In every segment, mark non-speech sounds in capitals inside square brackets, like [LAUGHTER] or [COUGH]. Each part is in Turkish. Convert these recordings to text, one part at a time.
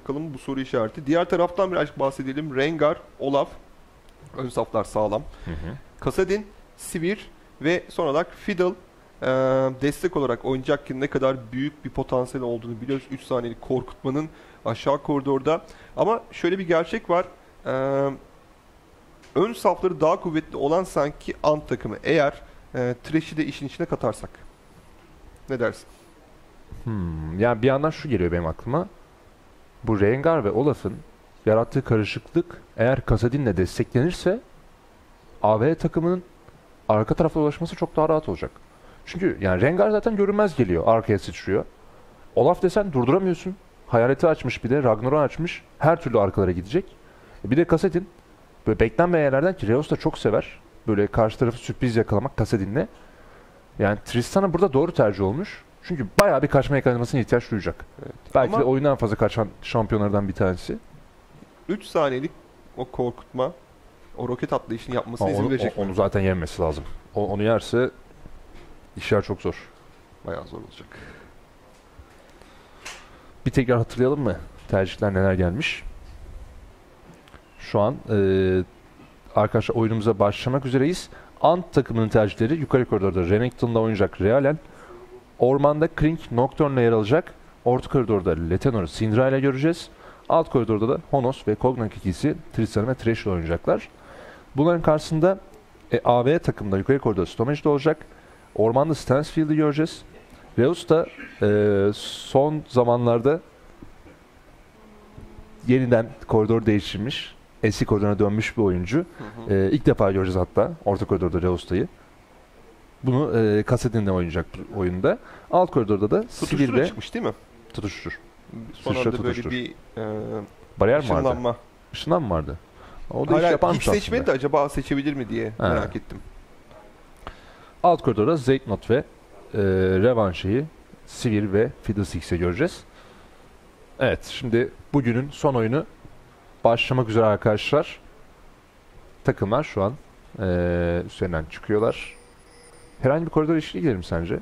Bakalım bu soru işareti. Diğer taraftan birazcık bahsedelim. Rengar, Olaf. Ön saflar sağlam. Hı hı. Kasadin, Sivir ve son olarak Fiddle e, destek olarak oynayacakken ne kadar büyük bir potansiyel olduğunu biliyoruz. 3 saniyelik korkutmanın aşağı koridorda. Ama şöyle bir gerçek var. E, ön safları daha kuvvetli olan sanki Ant takımı. Eğer e, Thresh'i de işin içine katarsak. Ne dersin? Hmm, yani bir yandan şu geliyor benim aklıma. Bu Rengar ve Olaf'ın yarattığı karışıklık eğer Kasadin'le desteklenirse AV takımının arka tarafa ulaşması çok daha rahat olacak. Çünkü yani Rengar zaten görünmez geliyor. Arkaya sıçrıyor. Olaf desen durduramıyorsun. Hayaleti açmış bir de. Ragnarok açmış. Her türlü arkalara gidecek. Bir de Kasadin. Böyle beklenmeyen yerlerden ki Reos da çok sever. Böyle karşı tarafı sürpriz yakalamak Kasadin'le. Yani Tristan'a burada doğru tercih olmuş. Çünkü bayağı bir kaçma mekanizmasına ihtiyaç duyacak. Belki Ama- de oyundan fazla kaçan şampiyonlardan bir tanesi. 3 saniyelik o korkutma o roket atlayışını yapmasına Ama izin onu, verecek o- onu zaten yenmesi lazım. O- onu yerse işler çok zor. Bayağı zor olacak. Bir tekrar hatırlayalım mı? Tercihler neler gelmiş? Şu an eee arkadaşlar oyunumuza başlamak üzereyiz. Ant takımının tercihleri yukarı koridorda Renekton'la oynayacak Realen. Ormanda Krink Nocturne'la yer alacak. Orta koridorda Letenor'u Syndra ile göreceğiz. Alt koridorda da Honos ve Kognak ikisi Tristan ve Thresh ile oynayacaklar. Bunların karşısında e, AV takımda yukarı koridorda Stomage'de olacak. Ormanda Stansfield'i göreceğiz. Reus da e, son zamanlarda yeniden koridor değiştirmiş. Eski koridoruna dönmüş bir oyuncu. E, ilk defa göreceğiz hatta orta koridorda Reus'tayı. Bunu e, Kasedin'le oynayacak bu oyunda. Alt koridorda da Tutuştura Sivir'de çıkmış değil mi? tutuştur. Son Sıçra anda böyle tutuştur. bir e, Bariyer mi vardı? ışınlanma. Işınlan mı vardı? O da iş yaparmış hiç seçmedi aslında. de acaba seçebilir mi diye Ha. merak ettim. Alt koridorda Zeytnot ve e, Revanşe'yi Sivir ve Fiddlesticks'e göreceğiz. Evet şimdi bugünün son oyunu başlamak üzere arkadaşlar. Takımlar şu an e, üzerinden çıkıyorlar. Herhangi bir koridor eşliği gidelim sence?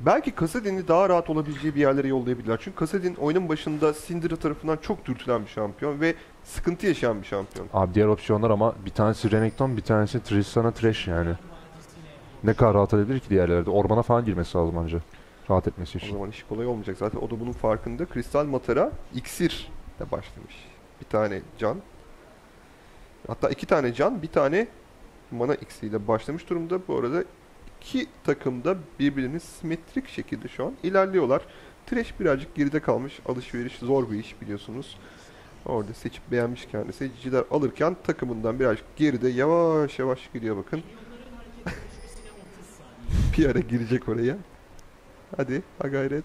Belki Kasadin'i daha rahat olabileceği bir yerlere yollayabilirler. Çünkü Kasadin oyunun başında Syndra tarafından çok dürtülen bir şampiyon ve sıkıntı yaşayan bir şampiyon. Abi diğer opsiyonlar ama bir tanesi Renekton bir tanesi Tristan'a Thresh yani. Ne kadar rahat edebilir ki diğerlerde? Ormana falan girmesi lazım anca. Rahat etmesi O için. zaman iş kolay olmayacak. Zaten o da bunun farkında. Kristal Matara iksir de başlamış. Bir tane can. Hatta iki tane can, bir tane mana iksiriyle başlamış durumda. Bu arada iki takım da birbirini simetrik şekilde şu an ilerliyorlar. Thresh birazcık geride kalmış. Alışveriş zor bir iş biliyorsunuz. Orada seçip beğenmiş kendisi. Ciciler alırken takımından birazcık geride yavaş yavaş gidiyor bakın. [LAUGHS] bir ara girecek oraya. Hadi ha gayret.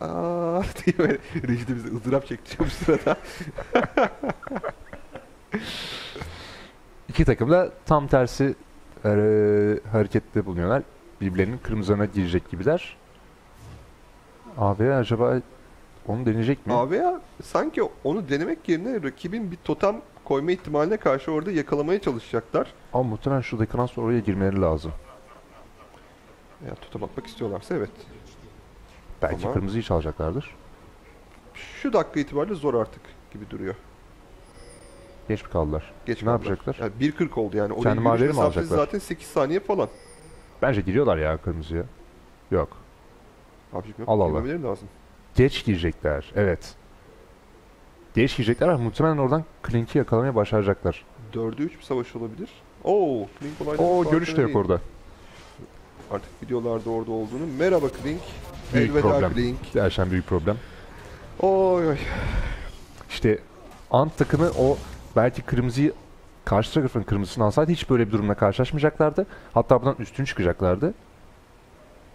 Aa [LAUGHS] diye böyle rejide bize ızdırap çektiriyor bu sırada. [LAUGHS] İki takım da tam tersi e, harekette bulunuyorlar. Birbirlerinin kırmızılarına girecek gibiler. Abi acaba onu deneyecek mi? AVA sanki onu denemek yerine rakibin bir totem koyma ihtimaline karşı orada yakalamaya çalışacaklar. Ama muhtemelen şu dakikadan sonra oraya girmeleri lazım. Ya totem atmak istiyorlarsa evet. Belki Ama- kırmızıyı çalacaklardır. Şu dakika itibariyle zor artık gibi duruyor. Geç mi kaldılar? Geç Ne kaldılar. yapacaklar? Yani 1.40 oldu yani. Kendi mavileri mi alacaklar? zaten 8 saniye falan. Bence giriyorlar ya kırmızıya. Yok. Abicim yok. Allah Allah. lazım. Geç girecekler. Evet. Geç girecekler ama muhtemelen oradan Klink'i yakalamaya başaracaklar. 4'e 3 bir savaş olabilir. Oo, Klink olayları O farkında görüş de yok değil. orada. Artık videolarda orada olduğunu. Merhaba Klink. Büyük Elveda problem. Klink. Gerçekten büyük problem. Oy oy. İşte Ant takımı o belki kırmızıyı karşı tarafın kırmızısını alsaydı hiç böyle bir durumla karşılaşmayacaklardı. Hatta bundan üstün çıkacaklardı.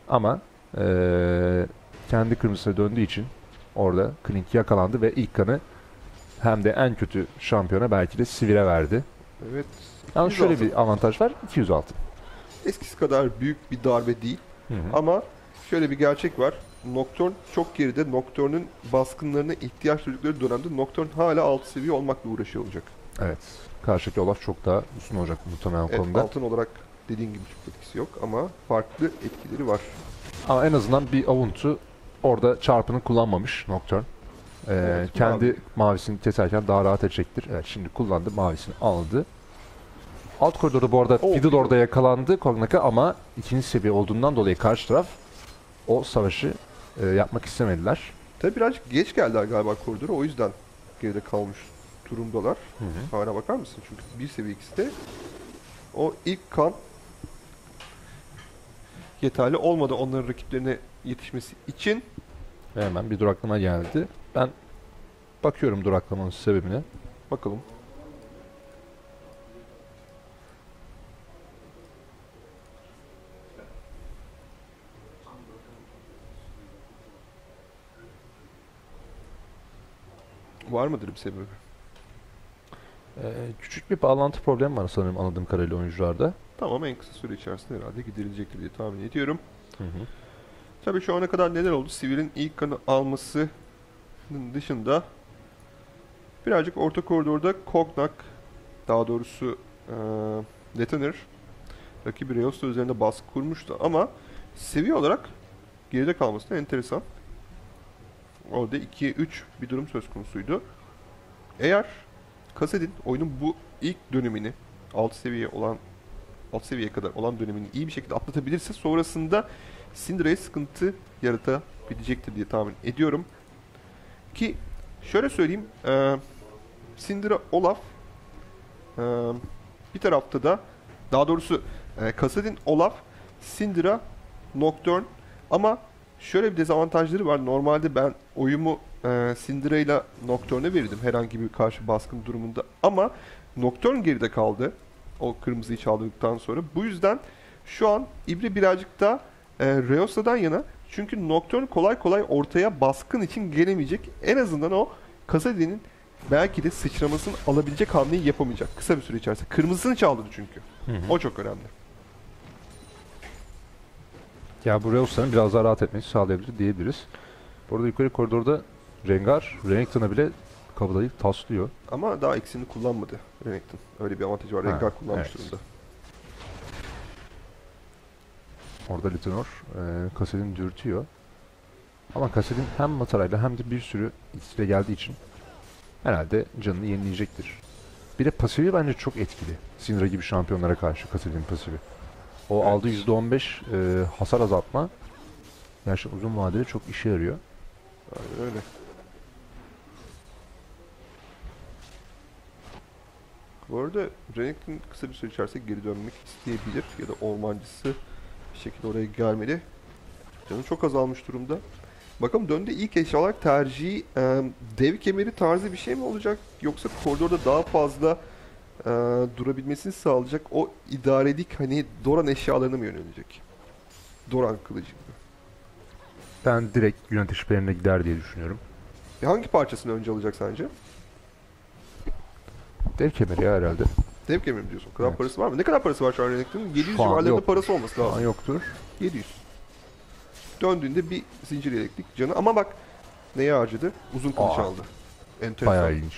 Ama eee, kendi kırmızısına döndüğü için orada Klink yakalandı ve ilk kanı hem de en kötü şampiyona belki de Sivir'e verdi. Evet. Ama 200 şöyle altın. bir avantaj var. 200 altın. Eskisi kadar büyük bir darbe değil. Hı hı. Ama şöyle bir gerçek var. Nocturne çok geride. Nocturne'un baskınlarına ihtiyaç duydukları dönemde Nocturne hala alt seviye olmakla uğraşıyor olacak. Evet. Karşıdaki Olaf çok daha üstün olacak muhtemelen Evet, konuda. altın olarak dediğin gibi çok etkisi yok ama farklı etkileri var. Ama en azından bir avuntu orada çarpını kullanmamış Nocturne. Ee, Evet, kendi mavi. mavisini keserken daha rahat edecektir. Evet şimdi kullandı mavisini aldı. Alt koridorda bu arada Oh, Fiddle orada yakalandı Kognak'a ama ikinci seviye olduğundan dolayı karşı taraf o savaşı e, yapmak istemediler. Tabii birazcık geç geldiler galiba koridora. O yüzden geride kalmış durumdalar. Hı hı. Hala bakar mısın? Çünkü bir seviye ikisi de o ilk kan yeterli olmadı onların rakiplerine yetişmesi için. Ve hemen bir duraklama geldi. Ben bakıyorum duraklamanın sebebine. Bakalım. Var mıdır bir sebebi? Ee, küçük bir bağlantı problemi var sanırım anladığım kadarıyla oyuncularda. Tamam en kısa süre içerisinde herhalde giderilecektir diye tahmin ediyorum. Hı hı. Tabii şu ana kadar neler oldu? Sivir'in ilk kanı almasının dışında birazcık orta koridorda Koknak daha doğrusu eee Detoner rakibi Reos'ta üzerinde baskı kurmuştu ama seviye olarak geride kalması da enteresan. Orada 2'ye 3 bir durum söz konusuydu. Eğer Kasedin oyunun bu ilk dönemini alt seviye olan alt seviyeye kadar olan dönemini iyi bir şekilde atlatabilirse sonrasında Syndra'ya sıkıntı yaratabilecektir diye tahmin ediyorum. Ki şöyle söyleyeyim, e, Syndra Olaf e, bir tarafta da daha doğrusu e, Kassadin Olaf, Syndra, Nocturne ama şöyle bir dezavantajları var. Normalde ben oyumu e, ile Nocturne'e verirdim herhangi bir karşı baskın durumunda ama Nocturne geride kaldı o kırmızıyı çaldırdıktan sonra. Bu yüzden şu an İbre birazcık da e, Reosa'dan yana çünkü Nocturne kolay kolay ortaya baskın için gelemeyecek. En azından o Kasadin'in belki de sıçramasını alabilecek hamleyi yapamayacak kısa bir süre içerisinde. Kırmızısını çaldırdı çünkü. Hı hı. O çok önemli. Ya bu Reos'ların biraz daha rahat etmesi sağlayabilir diyebiliriz. Bu arada yukarı koridorda Rengar, Renekton'a bile kabadayı taslıyor. Ama daha ikisini kullanmadı Renekton. Öyle bir avantajı var. Ha, Rengar kullanmış evet. durumda. Orada Litinor e, Kassadin'i dürtüyor. Ama Kassadin hem Matara'yla hem de bir sürü iksirle geldiği için herhalde canını yenileyecektir. Bir de pasifi bence çok etkili. Syndra gibi şampiyonlara karşı Kassadin'in pasifi. O aldığı %15 e, hasar azaltma gerçekten uzun vadede çok işe yarıyor. Aynen öyle. Bu arada Renekton kısa bir süre içerisinde geri dönmek isteyebilir ya da ormancısı bir şekilde oraya gelmeli. Canı çok azalmış durumda. Bakalım döndü ilk eşya olarak tercihi e, dev kemeri tarzı bir şey mi olacak yoksa koridorda daha fazla e, durabilmesini sağlayacak o idarelik hani Doran eşyalarına mı yönelecek? Doran kılıcı gibi. Ben direkt yönetiş şüphelerine gider diye düşünüyorum. E, hangi parçasını önce alacak sence? Dev kemeri ya herhalde. Dev kemeri mi diyorsun? O kadar Evet. parası var mı? Ne kadar parası var şu an Renekton'un? 700 Şu an civarlarında yok. parası olması Şu an lazım. yoktur. 700. Döndüğünde bir zincir yeleklik canı ama bak neye harcadı? Uzun kılıç Aa. aldı. Enteresan. Bayağı ilginç.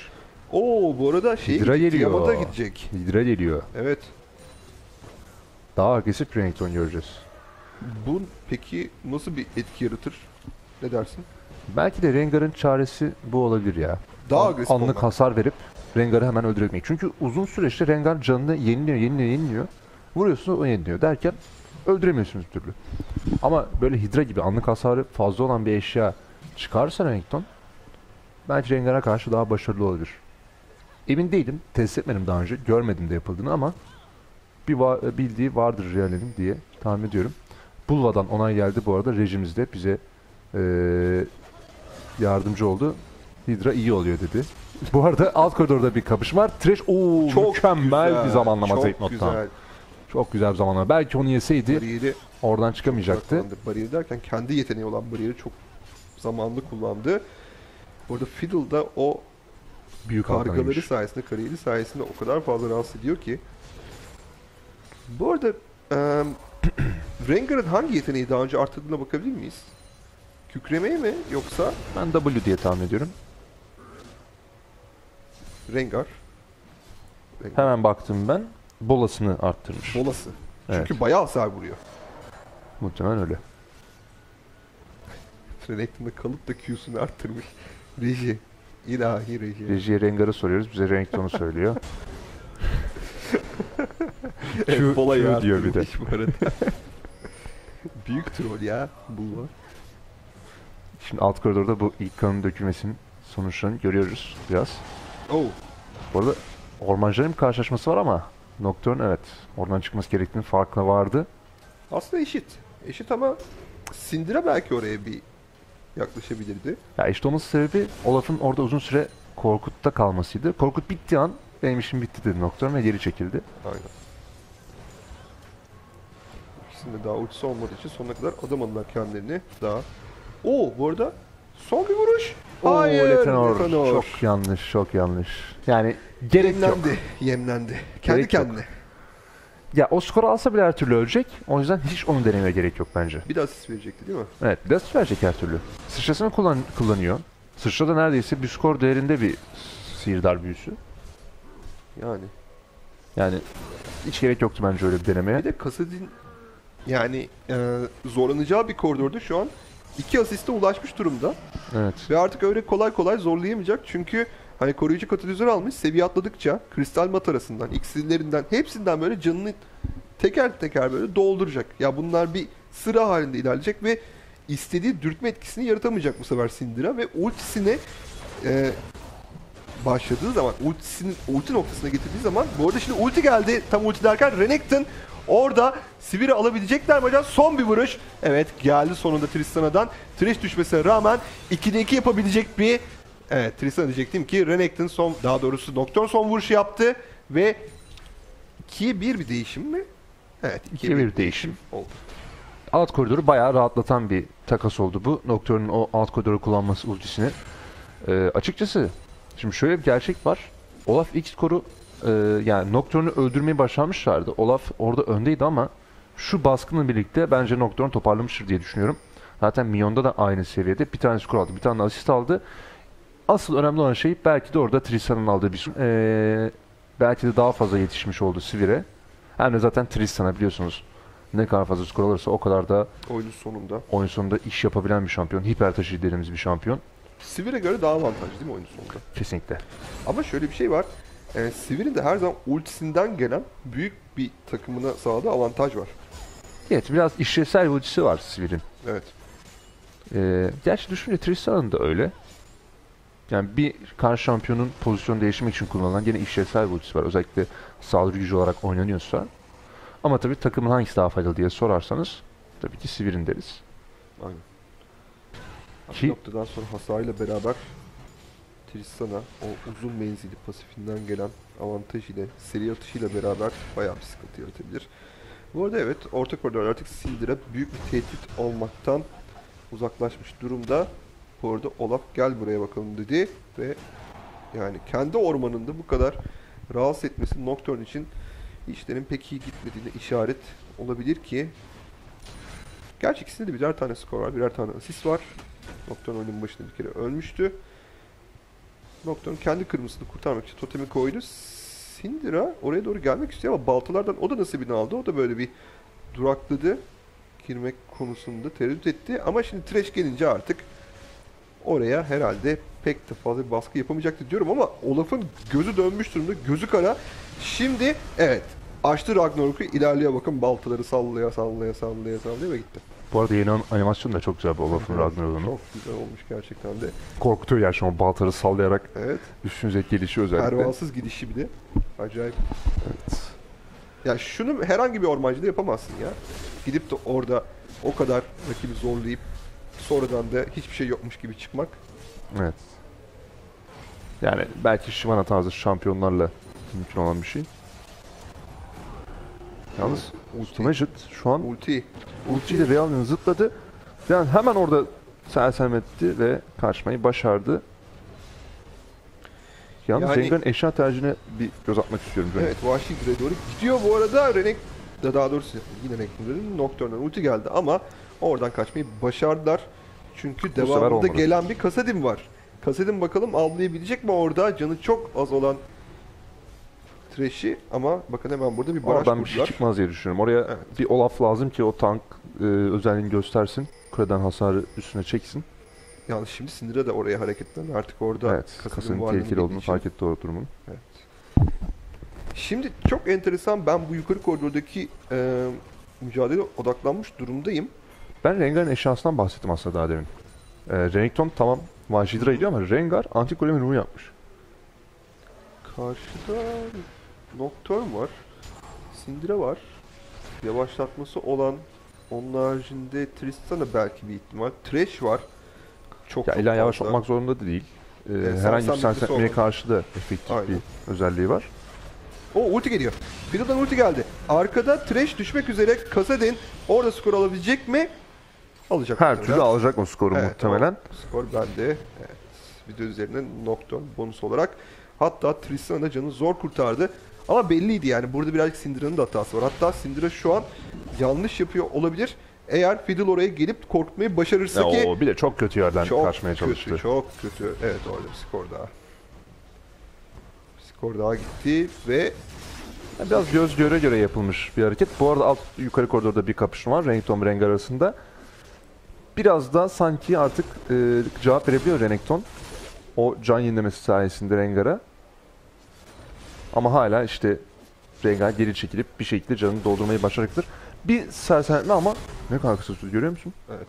Oo bu arada şey gidecek, geliyor. Tiamat'a gidecek. Hidra geliyor. Evet. Daha agresif Renekton göreceğiz. Bu peki nasıl bir etki yaratır? Ne dersin? Belki de Rengar'ın çaresi bu olabilir ya. Daha agresif Anlık olmak. hasar verip Rengar'ı hemen öldürebilmek. Çünkü uzun süreçte Rengar canını yeniliyor, yeniliyor, yeniliyor. Vuruyorsun o yeniliyor derken öldüremiyorsunuz bir türlü. Ama böyle Hidra gibi anlık hasarı fazla olan bir eşya çıkarsa Renekton belki Rengar'a karşı daha başarılı olabilir. Emin değilim. Test etmedim daha önce. Görmedim de yapıldığını ama bir va- bildiği vardır Real'in diye tahmin ediyorum. Bulva'dan onay geldi bu arada. Rejimiz de bize eee, yardımcı oldu. Hydra iyi oluyor dedi. Bu arada alt koridorda bir kapışma var. Trash ooo mükemmel güzel, bir zamanlama Çok Zeytnot'tan. güzel. Çok güzel bir zamanlama. Belki onu yeseydi Bariyeri oradan çıkamayacaktı. kullandı. Bariyeri derken kendi yeteneği olan bariyeri çok zamanlı kullandı. Bu arada Fiddle'da o Büyük halkaymış. sayesinde, kariyeri sayesinde o kadar fazla rahatsız ediyor ki. Bu arada eee [CLEARS THROAT] Rengar'ın hangi yeteneği daha önce arttırdığına bakabilir miyiz? Kükremeye mi yoksa Ben W diye tahmin ediyorum. Rengar? Hemen baktım ben. Bolasını arttırmış. Bolası. Evet. Çünkü bayağı hasar vuruyor. Muhtemelen öyle. Renekton'da kalıp da Q'sunu arttırmış. Reji. İlahi reji. Rejiye Rengar'ı soruyoruz. Bize Renekton'u söylüyor. [LAUGHS] Evet, Q- Q diyor bir de. bu arada. [LAUGHS] Büyük troll ya bu. Şimdi alt koridorda bu ilk kanın dökülmesinin sonuçlarını görüyoruz biraz. Oh. Bu arada ormancıların bir karşılaşması var ama Nocturne evet oradan çıkması gerektiğinin farkına vardı. Aslında eşit. Eşit ama Sindire belki oraya bir yaklaşabilirdi. Ya işte onun sebebi Olaf'ın orada uzun süre Korkut'ta kalmasıydı. Korkut bittiği an benim işim bitti dedi Nocturne ve geri çekildi. Aynen. İkisinde daha ultisi olmadığı için sonuna kadar adamadılar kendilerini daha. Oo bu arada son bir vuruş. Hayır. Oo, Letenor. Letenor. Çok yanlış, çok yanlış. Yani gerek yok. Yemlendi. Yemlendi. Kendi Gerek yok. Ya o skoru alsa bile her türlü ölecek. O yüzden hiç onu denemeye gerek yok bence. Bir daha asist verecekti değil mi? Evet, dest verecek her türlü. Sıçrasını kullan kullanıyor. Sıçra da neredeyse bir skor değerinde bir sihirdar büyüsü. Yani. Yani hiç gerek yoktu bence öyle bir denemeye. Bir de Kasadin yani e, zorlanacağı bir koridorda şu an iki asiste ulaşmış durumda. Evet. Ve artık öyle kolay kolay zorlayamayacak çünkü hani koruyucu katalizör almış seviye atladıkça kristal matarasından, iksirlerinden hepsinden böyle canını teker teker böyle dolduracak. Ya bunlar bir sıra halinde ilerleyecek ve istediği dürtme etkisini yaratamayacak bu sefer Syndra ve ultisine e, başladığı zaman ultisinin ulti noktasına getirdiği zaman bu arada şimdi ulti geldi tam ulti derken Renekton orada Sivir'i alabilecekler mi acaba? Son bir vuruş. Evet geldi sonunda Tristana'dan. Trish düşmesine rağmen 2'de 2 yapabilecek bir Evet Tristan diyecektim ki Renekton son daha doğrusu Nocturne son vuruşu yaptı ve 2'ye 1 bir değişim mi? Evet 2'ye 1 değişim. oldu. Alt koridoru bayağı rahatlatan bir takas oldu bu. Nocturne'un o alt koridoru kullanması ultisini. Ee, açıkçası şimdi şöyle bir gerçek var. Olaf ilk skoru e, yani Nocturne'u öldürmeyi başarmışlardı. Olaf orada öndeydi ama şu baskınla birlikte bence Nocturne toparlamıştır diye düşünüyorum. Zaten Minyon'da da aynı seviyede bir tane skor aldı. Bir tane asist aldı. Asıl önemli olan şey belki de orada Tristan'ın aldığı bir e, belki de daha fazla yetişmiş oldu Sivir'e. Hem de zaten Tristan'a biliyorsunuz ne kadar fazla skor alırsa o kadar da Oyunun sonunda. oyun sonunda iş yapabilen bir şampiyon. Hiper taşı dediğimiz bir şampiyon. Sivir'e göre daha avantajlı değil mi oyunun sonunda? Kesinlikle. Ama şöyle bir şey var. E, Sivir'in de her zaman ultisinden gelen büyük bir takımına sağladığı avantaj var. Evet biraz işlevsel ultisi var Sivir'in. Evet. Ee, gerçi düşünce Tristan'ın da öyle. Yani bir karşı şampiyonun pozisyon değiştirmek için kullanılan gene işlevsel bir ultisi var. Özellikle saldırı gücü olarak oynanıyorsa. Ama tabii takımın hangisi daha faydalı diye sorarsanız tabii ki Sivir'in deriz. Aynen. Ki- noktadan sonra hasarıyla beraber Tristana o uzun menzili pasifinden gelen avantaj ile seri atışıyla beraber bayağı bir sıkıntı yaratabilir. Bu arada evet orta koridor artık Syndra büyük bir tehdit olmaktan uzaklaşmış durumda. Bu arada Olaf gel buraya bakalım dedi ve yani kendi ormanında bu kadar rahatsız etmesi Nocturne için işlerin pek iyi gitmediğine işaret olabilir ki Gerçi ikisinde de birer tane skor var, birer tane asist var. Nocturne oyunun başında bir kere ölmüştü. Nocturne kendi kırmızısını kurtarmak için totemi koydu. Syndra oraya doğru gelmek istiyor ama baltalardan o da nasibini aldı. O da böyle bir durakladı. Girmek konusunda tereddüt etti. Ama şimdi Thresh gelince artık oraya herhalde pek de fazla bir baskı yapamayacaktı diyorum ama Olaf'ın gözü dönmüş durumda. Gözü kara. Şimdi evet açtı Ragnarok'u ilerliyor bakın baltaları sallaya sallaya sallaya sallaya ve gitti. Bu arada yeni an- animasyon da çok güzel bu Olaf'ın Ragnarok'un. Çok güzel olmuş gerçekten de. Korkutuyor gerçi o baltarı sallayarak Evet. üstünüze gelişi özellikle. Pervasız gidişi bir de. Acayip. Evet. Ya şunu herhangi bir ormancıda yapamazsın ya. Gidip de orada o kadar rakibi zorlayıp sonradan da hiçbir şey yokmuş gibi çıkmak. Evet. Yani belki Shivana tarzı şampiyonlarla mümkün olan bir şey. Yalnız Ultimate şu an Ulti. ultiyle Real'ın zıpladı. Yani hemen orada sersem etti ve kaçmayı başardı. Yalnız Yani- Rengar'ın eşya tercihine bir göz atmak istiyorum. Böyle. Evet Güre'ye doğru gidiyor bu arada. Renek da daha doğrusu yine Renek'in Nocturne'dan ulti geldi ama oradan kaçmayı başardılar. Çünkü devamında gelen bir Kasadin var. Kasadin bakalım avlayabilecek mi orada? Canı çok az olan Thresh'i ama bakın hemen burada bir baraj Oradan bir şey kurdular. çıkmaz diye düşünüyorum. Oraya Evet. bir Olaf lazım ki o tank e, özelliğini göstersin. Kuleden hasarı üstüne çeksin. Yalnız şimdi Syndra da oraya hareketlendi. Artık orada Evet. Varlığını tehlikeli olduğunu için. fark etti o durumun. Şimdi çok enteresan ben bu yukarı koridordaki e, mücadele odaklanmış durumdayım. Ben Rengar'ın eşyasından bahsettim aslında daha demin. Ee, Renekton tamam Vahşi gidiyor ama Rengar antik golemi ruhu yapmış. Karşıda Nocturne var. Syndra var. Yavaşlatması olan onun haricinde Tristan'a belki bir ihtimal. Thresh var. Çok Ya çok illa yavaş olmak zorunda da değil. Ee, Evet, herhangi bir olmadı. karşı da efektif Aynen. bir özelliği var. O ulti geliyor. Fiddle'dan ulti geldi. Arkada Thresh düşmek üzere. Kasadin orada skor alabilecek mi? Alacak. Her türlü alacak o skoru Evet, muhtemelen. o skor bende. Evet. Video üzerine Nocturne bonus olarak. Hatta Tristana da canı zor kurtardı. Ama belliydi yani. Burada birazcık Syndra'nın da hatası var. Hatta Syndra şu an yanlış yapıyor olabilir. Eğer Fiddle oraya gelip korkutmayı başarırsa Ya ki o bir de çok kötü yerden çok kaçmaya çalıştı. kötü, çok kötü. Evet orada bir skor daha. Bir skor daha gitti ve Biraz göz göre göre yapılmış bir hareket. Bu arada alt yukarı koridorda bir kapışma var Renekton ve Rengar arasında. Biraz da sanki artık e, cevap verebiliyor Renekton. O can yenilemesi sayesinde Rengar'a. Ama hala işte Rengar geri çekilip bir şekilde canını doldurmayı başaracaktır. Bir sersemletme ama ne kadar kısa sürdü görüyor musun? evet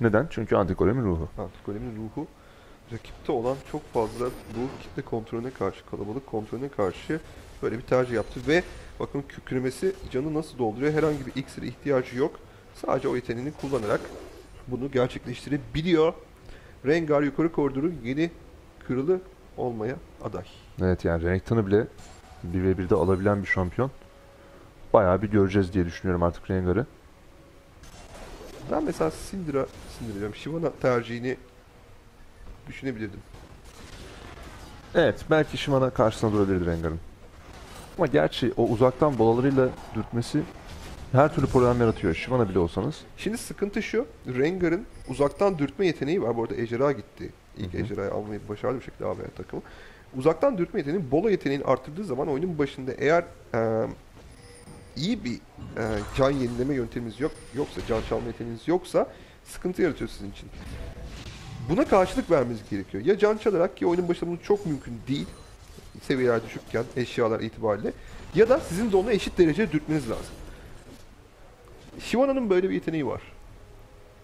Neden? Çünkü antigolemin ruhu. Artık golemin ruhu rakipte olan çok fazla bu kitle kontrolüne karşı, kalabalık kontrolüne karşı böyle bir tercih yaptı ve bakın kükremesi canı nasıl dolduruyor. Herhangi bir iksire ihtiyacı yok. Sadece o yeteneğini kullanarak bunu gerçekleştirebiliyor. Rengar yukarı koridoru yeni kırılı olmaya aday. Evet yani Renekton'u bile 1v1'de alabilen bir şampiyon. Bayağı bir göreceğiz diye düşünüyorum artık Rengar'ı. Ben mesela Syndra, Syndra diyorum, Shyvana tercihini düşünebilirdim. Evet belki Shimana karşısına durabilirdi Rengar'ın. Ama gerçi o uzaktan bolalarıyla dürtmesi her türlü problem yaratıyor. Shimana bile olsanız. Şimdi sıkıntı şu. Rengar'ın uzaktan dürtme yeteneği var. Bu arada Ejderha gitti. İlk. Ejderha'yı almayı başardı bir şekilde ABA takımı. Uzaktan dürtme yeteneğini, bola yeteneğini arttırdığı zaman oyunun başında eğer e, iyi bir e, can yenileme yönteminiz yok, yoksa, can çalma yeteneğiniz yoksa sıkıntı yaratıyor sizin için. Buna karşılık vermeniz gerekiyor. Ya can çalarak ki oyunun başında bu çok mümkün değil. Seviyeler düşükken eşyalar itibariyle. Ya da sizin de onu eşit derecede dürtmeniz lazım. Shivana'nın böyle bir yeteneği var.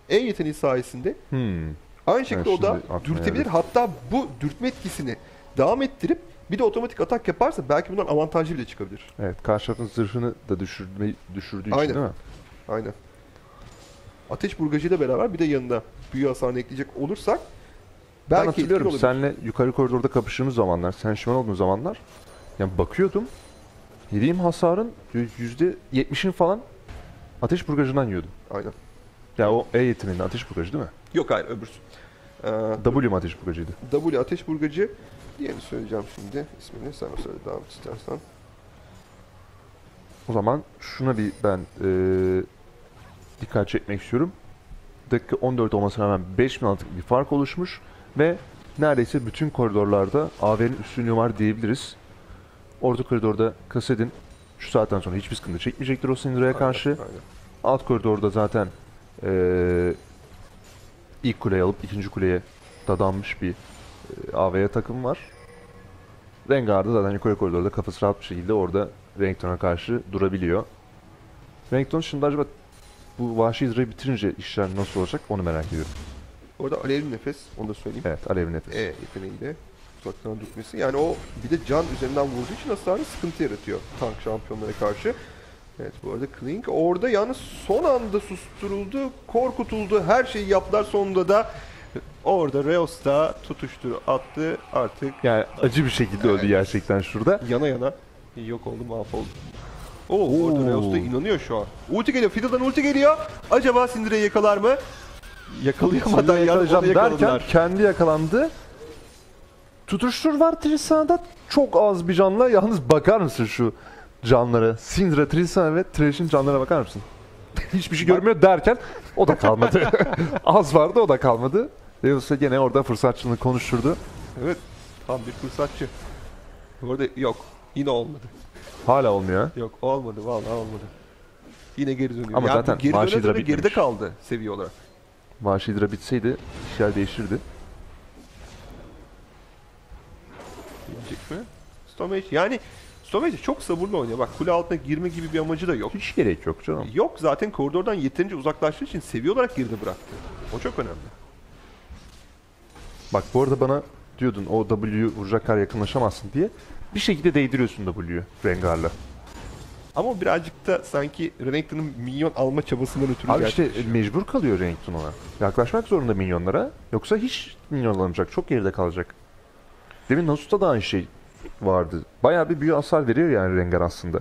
E yeteneği sayesinde Hmm. aynı şekilde Evet, o da dürtebilir. geldi. Hatta bu dürtme etkisini devam ettirip bir de otomatik atak yaparsa belki bundan avantajlı bile çıkabilir. Evet karşı tarafın zırhını da düşürme, düşürdüğü için Aynen. değil mi? Aynen. Ateş burgacıyla beraber bir de yanında büyü hasarını ekleyecek olursak Ben belki hatırlıyorum etkili olabilir. senle yukarı koridorda kapıştığımız zamanlar, sen Shimana olduğun zamanlar yani bakıyordum yediğim hasarın %70'in falan ateş burgacından yiyordum. Aynen. Ya o E yeteneğinde ateş burgacı değil mi? Yok hayır öbürsü. Ee, W mu ateş burgacıydı? W ateş burgacı diğerini söyleyeceğim şimdi. ismini sen söyle et istersen. O zaman şuna bir ben eee, dikkat çekmek istiyorum. Dakika 14 olmasına rağmen 5000 altlık bir fark oluşmuş ve neredeyse bütün koridorlarda AV'nin üstünlüğü var diyebiliriz. Orta koridorda Kasedin şu saatten sonra hiçbir sıkıntı çekmeyecektir o Syndra'ya karşı. Aynen. Alt koridorda zaten eee, ilk kuleyi alıp ikinci kuleye dadanmış bir eee, AV'ye takım var. Rengar'da zaten yukarı koridorda kafası rahat bir şekilde orada Renekton'a karşı durabiliyor. Renekton şimdi acaba bu vahşi hidreyi bitirince işler nasıl olacak onu merak ediyorum. Orada alevli nefes onu da söyleyeyim. Evet Alev nefes. E yeteneğiyle uzaktan dürtmesi. Yani o bir de can üzerinden vurduğu için hasarı sıkıntı yaratıyor tank şampiyonlara karşı. Evet bu arada Klink orada yalnız son anda susturuldu, korkutuldu, her şeyi yaptılar sonunda da orada Reos da tutuştu, attı artık Yani acı bir şekilde öldü Evet. gerçekten şurada. yana yana yok oldu mahvoldu. Oo, orada Oo. Reos da inanıyor şu an. Ulti geliyor, Fiddle'dan ulti geliyor. Acaba Syndra'yı yakalar mı? Yakalayamadan yakalayacağım derken kendi yakalandı. Tutuştur var Tristana'da çok az bir canla. Yalnız bakar mısın şu canlara? Syndra, Tristana ve Thresh'in canlarına bakar mısın? [LAUGHS] Hiçbir şey görmüyor derken o da kalmadı. [LAUGHS] az vardı o da kalmadı. Reus gene orada fırsatçılığını konuşturdu. Evet, tam bir fırsatçı. Bu arada yok, yine olmadı. Hala olmuyor. Yok olmadı vallahi olmadı. Yine geri dönüyor. Ama Yani zaten geri Vahşi döne döne Hidra geride bitmemiş. kaldı seviye olarak. Vahşi Hydra bitseydi işler değişirdi. Gelecek mi? Stomage yani Stomage çok sabırlı oynuyor. Bak kule altına girme gibi bir amacı da yok. Hiç gerek yok canım. Yok zaten koridordan yeterince uzaklaştığı için seviye olarak geride bıraktı. O çok önemli. Bak bu arada bana diyordun o W vuracak kadar yakınlaşamazsın diye. Bir şekilde değdiriyorsun W'yu Rengar'la. Ama birazcık da sanki Renekton'un minyon alma çabasından ötürü Abi işte gerçekleşiyor. mecbur kalıyor Renekton ona. Yaklaşmak zorunda minyonlara. Yoksa hiç minyon alamayacak. Çok geride kalacak. Demin Nasus'ta da aynı şey vardı. Bayağı bir büyü hasar veriyor yani Rengar aslında.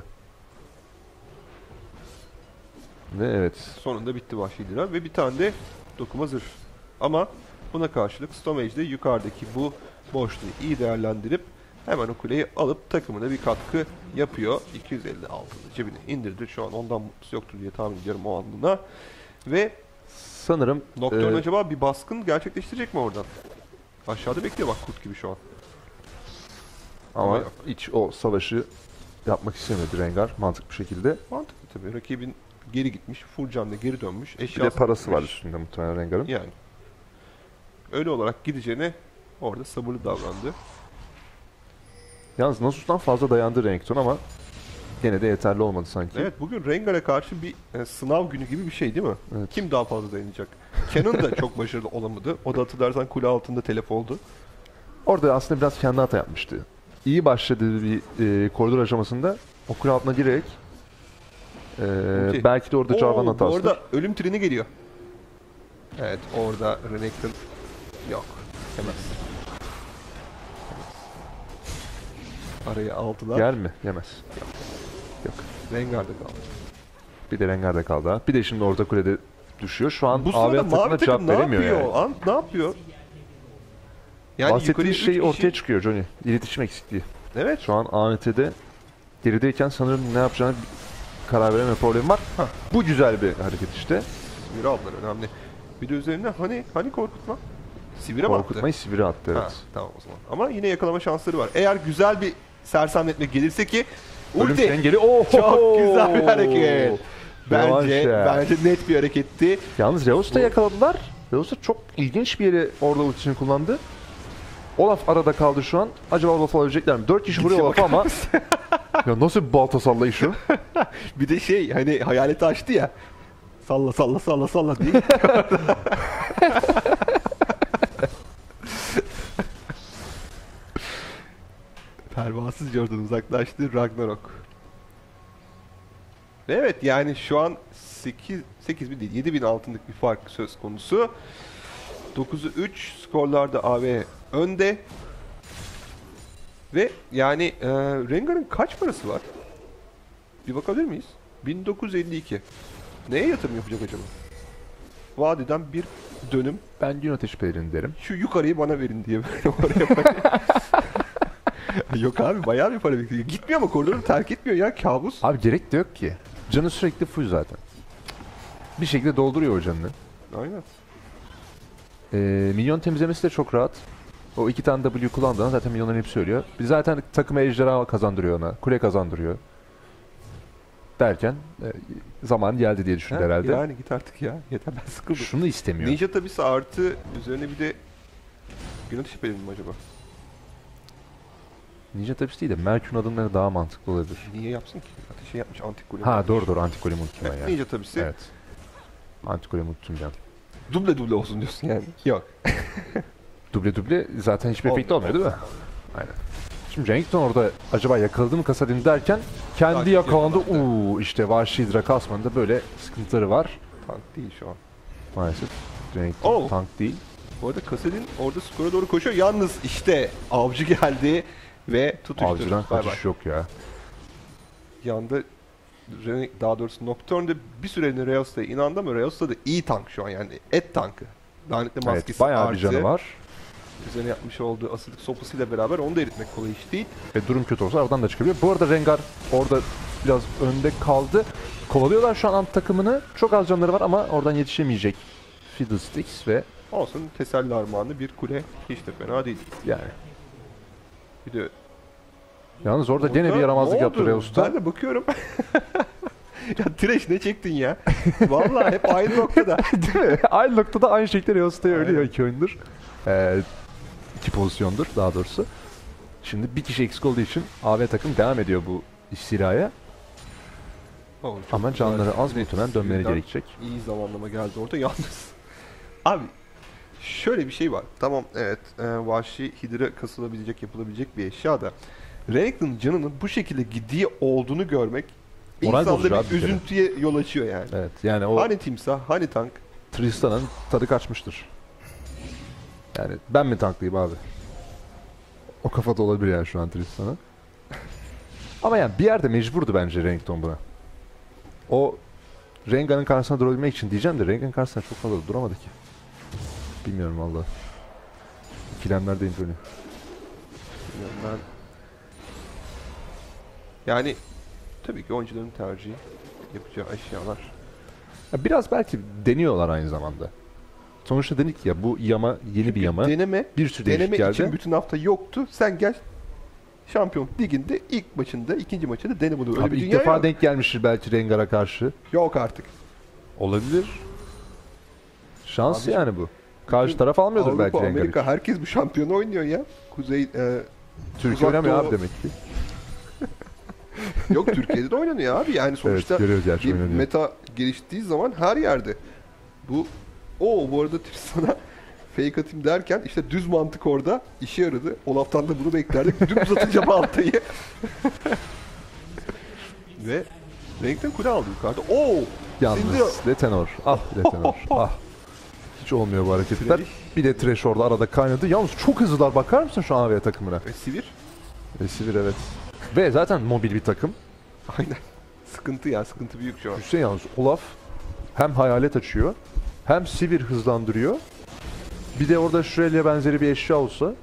Ve evet. Sonunda bitti Vahşi Dira ve bir tane de dokuma zırh. Ama buna karşılık Stomage de yukarıdaki bu boşluğu iyi değerlendirip hemen o kuleyi alıp takımına bir katkı yapıyor. 250 altını cebine indirdi. Şu an ondan mutlusu yoktur diye tahmin ediyorum o anına. Ve Sanırım Nocturne e, acaba bir baskın gerçekleştirecek mi oradan? Aşağıda bekliyor bak kurt gibi şu an. Ama yok. hiç o savaşı yapmak istemedi Rengar mantıklı bir şekilde. Mantıklı tabii. Rakibin geri gitmiş. Full canlı geri dönmüş. Bir de Eşyası parası var üstünde muhtemelen Rengar'ın. Yani. Öyle olarak gideceğine orada sabırlı davrandı. Yalnız Nasus'tan fazla dayandı Renekton ama gene de yeterli olmadı sanki. Evet bugün Rengar'a karşı bir e, sınav günü gibi bir şey değil mi? Evet. Kim daha fazla dayanacak? Canon da çok başarılı olamadı. O da hatırlarsan kule altında telef oldu. Orada aslında biraz kendi hata yapmıştı. İyi başladığı bir e, koridor aşamasında o kule altına girerek e, Okey. belki de orada Jarvan Oo, hatası. arada ölüm treni geliyor. Evet orada Renekton yok. Yemez. Araya aldılar. Yer mi? Yemez. Yok. Rengar'da kaldı. Bir de Rengar'da kaldı ha. Bir de şimdi orta kulede düşüyor. Şu an Bu AV sırada mavi takımına cevap takım ne veremiyor yapıyor? yani. An, ne yapıyor? Yani Bahsettiği yukarıya üç şey kişi- ortaya çıkıyor Johnny. İletişim eksikliği. Evet. Şu an ANT'de gerideyken sanırım ne yapacağını karar vereme problemi var. Hah. Bu güzel bir hareket işte. Sivri aldılar önemli. Bir de üzerine hani hani korkutma? Sivire mi attı? Korkutmayı sivri attı evet. Ha, tamam o zaman. Ama yine yakalama şansları var. Eğer güzel bir sersemletme gelirse ki Ölüm ulti engeli. Oh, çok güzel bir hareket. Bence bence net bir hareketti. Yalnız Reus'u da yakaladılar. Reus da çok ilginç bir yere orada ultisini kullandı. Olaf arada kaldı şu an. Acaba Olaf'ı alabilecekler mi? 4 kişi vuruyor Olaf'a ama [LAUGHS] ya nasıl bir balta sallayışı? [LAUGHS] Bir de şey hani hayaleti açtı ya. Salla salla salla salla diye. [LAUGHS] Pervasızca oradan uzaklaştı Ragnarok. Evet yani şu an 8 8 bin değil 7 bin altınlık bir fark söz konusu. 9'u 3 skorlarda AV önde. Ve yani e, Rengar'ın kaç parası var? Bir bakabilir miyiz? 1952. Neye yatırım yapacak acaba? Vadiden bir dönüm Ben gün ateşi pelerini derim. şu yukarıyı bana verin diye böyle [LAUGHS] oraya. Yok abi bayağı bir para bekliyor. Gitmiyor ama koridoru terk etmiyor ya kabus. Abi gerek de yok ki. Canı sürekli full zaten. Bir şekilde dolduruyor o canını. Aynen. Ee, minyon temizlemesi de çok rahat. O iki tane W kullandığında zaten minyonların hepsi söylüyor. Bir zaten takıma ejderha kazandırıyor ona. Kule kazandırıyor. Derken e, zaman geldi diye düşündü Ha, herhalde. Yani git artık ya. Yeter ben sıkıldım. Şunu istemiyor. Ninja tabisi artı üzerine bir de gün ateşi mi acaba? Ninja tabisi değil de Merkür'ün adımları daha mantıklı olabilir. Niye yapsın ki? Ateşi yapmış antik golem. Ha doğru doğru antik golemi unuttum ben Evet, ya. Ninja tabisi Evet. Antik golemi unuttum ya. Duble duble olsun diyorsun yani. Yok. [LAUGHS] Duble duble zaten hiçbir efekt Olmuyor, değil mi? Aynen. Şimdi Renekton orada acaba yakaladı mı Kasadin derken kendi yakalandı. Uuu işte Vahşi Hydra kasmanında böyle sıkıntıları var. Tank değil şu an. Maalesef. Renekton Oh. tank değil. Bu arada Kasedin orada skora doğru koşuyor. Yalnız işte avcı geldi ve tutuştu. Avcıdan kaçış yok ya. Yanda daha doğrusu Nocturne'de bir süreliğine Reos'ta inandı ama Reos'ta da iyi tank şu an yani et tankı. Lanetli maskesi Evet bayağı bir artı canı var. Üzerine yapmış olduğu asıllık sopasıyla beraber onu da eritmek kolay iş değil. Ve durum kötü olsa aradan da çıkabiliyor. Bu arada Rengar orada biraz önde kaldı. Kovalıyorlar şu an ant takımını. Çok az canları var ama oradan yetişemeyecek. Fiddlesticks ve Olsun teselli armağanı bir kule hiç de fena değil. yani. Bir de Yalnız orada gene bir yaramazlık yaptı oldu? Reus'ta. Ben de bakıyorum. [LAUGHS] ya Thresh ne çektin ya? Vallahi hep aynı noktada. [LAUGHS] Değil mi? aynı noktada aynı şekilde Reosta'ya ölüyor Aynen. iki oyundur. Ee, iki pozisyondur daha doğrusu. Şimdi bir kişi eksik olduğu için AV takım devam ediyor bu istilaya. Çok Ama güzel. canları az muhtemelen dönmeleri gerekecek. İyi zamanlama geldi orada yalnız. [LAUGHS] Abi şöyle bir şey var. Tamam evet e, vahşi hidre kasılabilecek yapılabilecek bir eşya da Renekton canının bu şekilde gidiği olduğunu görmek Moral bozucu insanda abi bir bir kere. üzüntüye yol açıyor yani. Evet yani o Hani timsah, hani tank. Tristan'ın tadı kaçmıştır. Yani ben mi tanklayayım abi? O kafada olabilir yani şu an Tristan'a. Ama yani bir yerde mecburdu bence Renekton buna. O Rengar'ın karşısına durabilmek için diyeceğim de Rengar'ın karşısına çok fazla duramadı ki. Bilmiyorum valla. İkilemlerdeyim böyle. Bilmiyorum ben. Yani tabii ki oyuncuların tercihi yapacağı eşyalar. Ya biraz belki deniyorlar aynı zamanda. Sonuçta dedik ya bu yama yeni bir yama. Deneme, bir sürü deneme geldi. için bütün hafta yoktu. Sen gel Şampiyon Ligi'nde ilk maçında, ikinci maçında dene bunu. Öyle Abi bir ilk defa yok. denk gelmiştir belki Rengar'a karşı. Yok artık. Olabilir. Şans Abiciğim, yani bu. Karşı taraf almıyordur Avrupa, belki Rengar Amerika için. herkes bu şampiyonu oynuyor ya. Kuzey e, Türkiye oynamıyor abi demek ki. Yok Türkiye'de de oynanıyor abi. Yani sonuçta evet görüyoruz gerçi bir oynanıyor. meta geliştiği zaman her yerde. Bu o bu arada Tristan'a fake atayım derken işte düz mantık orada işe yaradı. Olaf'tan da bunu beklerdik. Dümdüz atınca baltayı. [LAUGHS] Ve renkten kule aldı yukarıda. Oo! Yalnız Sindire- Letenor. Ah Letenor. [LAUGHS] ah. Hiç olmuyor bu hareketler. Fresh. Bir de Thresh orada arada kaynadı. Yalnız çok hızlılar. Bakar mısın şu AV takımına? Ve Sivir. Receiver evet. Ve zaten mobil bir takım. Aynen. Sıkıntı ya sıkıntı büyük şu an. Hüseyin yalnız Olaf hem hayalet açıyor hem Sivir hızlandırıyor. Bir de orada Şurelya benzeri bir eşya olsa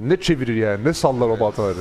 ne çevirir yani ne sallar o baltaları.